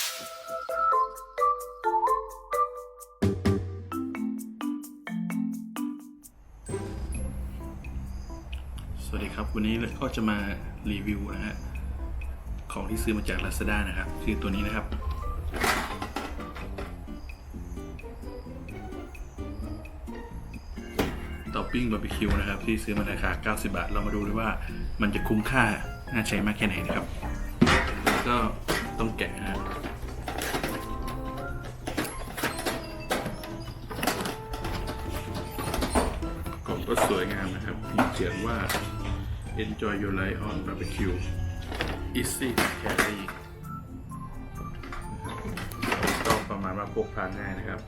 สวัสดีครับ วันนี้ก็จะมารีวิวนะฮะของที่ซื้อมาจาก Lazada นะครับ คือตัวนี้นะครับ ต่อปิ้งบาร์บีคิวนะครับ ที่ซื้อมาในราคา 90 บาท เรามาดูเลยว่ามันจะคุ้มค่า น่าใช้มากแค่ไหนนะครับ ก็ ต้องแกะนะครับกล่องก็สวยงามนะครับมีเขียนว่า Enjoy your life on barbecue easy to carry นะครับก็ประมาณว่าพกพาง่ายนะครับ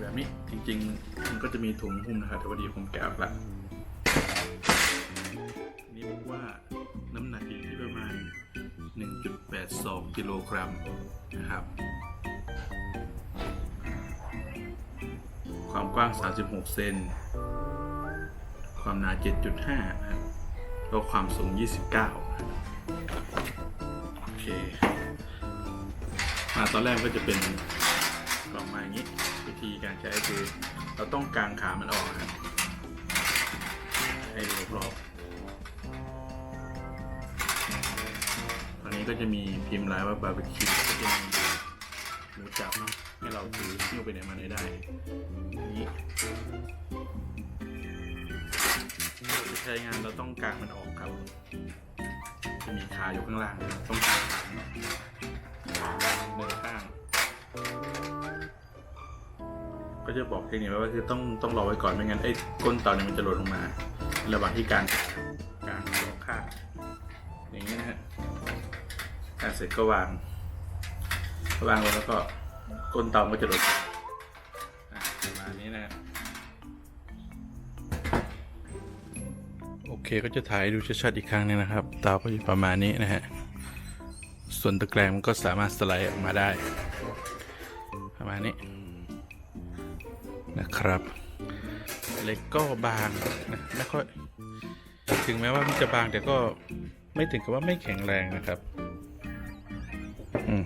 แบบนี้จริงๆ มันก็จะมีถุงหุ้มนะครับแต่พอดีผมแกะออกละ นี่บอกว่าน้ำหนักอยู่ที่ประมาณ 1.82 กิโลกรัมนะครับ ความกว้าง 36 เซน ความหนา 7.5นะครับแล้วความสูง 29 โอเค มาตอนแรกก็จะเป็นกล่องมาอย่างนี้ วิธีการใช้คือ เราต้องกางขามันออกนะครับให้รอบๆ นี้ก็จะมีพิมพ์ลายว่าบาร์บีคิวก็จะมีหมูจับเนาะให้เราถือหิ้วไปไหนมาไหนได้นี้เราจะใช้งานเราต้องกางมันออกครับ จะมีขาอยู่ข้างล่างต้องกางขามันออข้างก็จะบอกเทคนิคไว้ว่าคือต้องต้องรอไว้ก่อนไม่งั้นไอ้ก้นเต่าเนี่ยมันจะหล่นลงมา ระหว่างที่การการสองข้างอย่างนี้นะฮะ กาเสร็จก็วางวางลงแล้วก็ก้นเตามันจะหล่นอะประมาณนี้นะโอเคก็จะถ่ายดูชัดๆอีกครั้งหนึงนะครับ เตาก็จะประมาณนี้นะฮะส่วนตะแกรงมันก็สามารถสไลด์ออกมาได้ ประมาณนี้นะครับเล็กก็บางนะไม่ค่อยถึงแม้ว่ามันจะบางแต่ก็ไม่ถึงกับว่าไม่แข็งแรงนะครับ อืม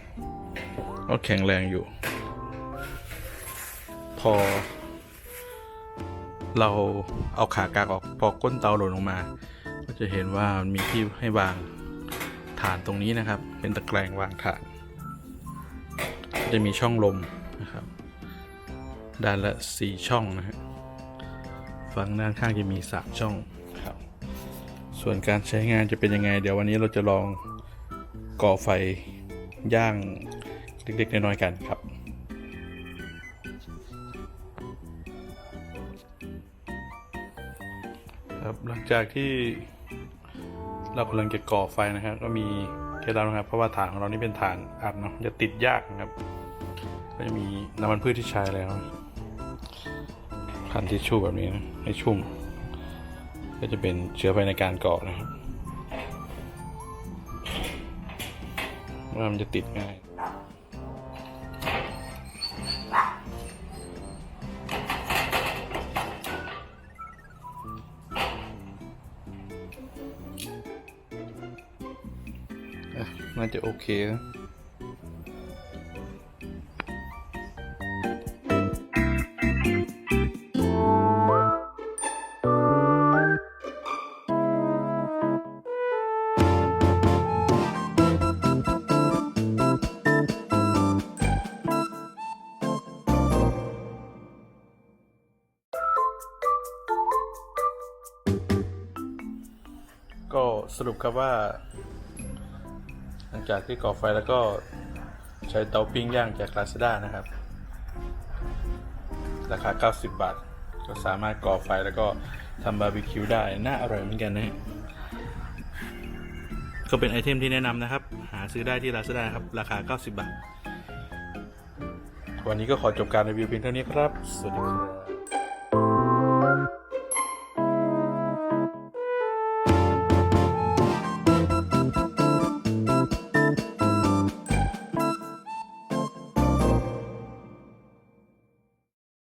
ก็แข็งแรงอยู่ พอ เราเอาขากากออกพอก้นเตาหล่นลงมา ก็จะเห็นว่ามันมีที่ให้วางฐานตรงนี้นะครับ เป็นตะแกรงวางฐาน จะมีช่องลมนะครับ ด้านละ 4 ช่องนะฮะฝั่งด้านข้างจะมี 3 ช่องครับ ส่วนการใช้งานจะเป็นยังไง เดี๋ยววันนี้เราจะลองก่อไฟ ย่างเล็กๆน้อยๆกันครับครับหลังจากที่เรากำลังจะก่อไฟนะครับ ก็มีเคล็ดลับนะครับ เพราะว่าฐานของเรานี่เป็นฐานอัดเนาะจะติดยากนะครับ ก็จะมีน้ำมันพืชที่ใช้แล้วพันทิชชู่แบบนี้นะให้ชุ่ม ก็จะเป็นเชื้อไฟในการก่อนะครับ ว่ามันจะติดง่าย น่าจะโอเคนะ ก็สรุปครับว่า หลังจากที่ก่อไฟแล้วก็ใช้เตาปิ้งย่างจาก Lazada นะครับ ราคา 90 บาท ก็สามารถก่อไฟแล้วก็ทำบาร์บีคิวได้ น่าอร่อยเหมือนกันนะก็เป็นไอเทมที่แนะนำนะครับ หาซื้อได้ที่ Lazada ครับ ราคา 90 บาท วันนี้ก็ขอจบการรีวิวเพียงเท่านี้ครับ สวัสดีครับ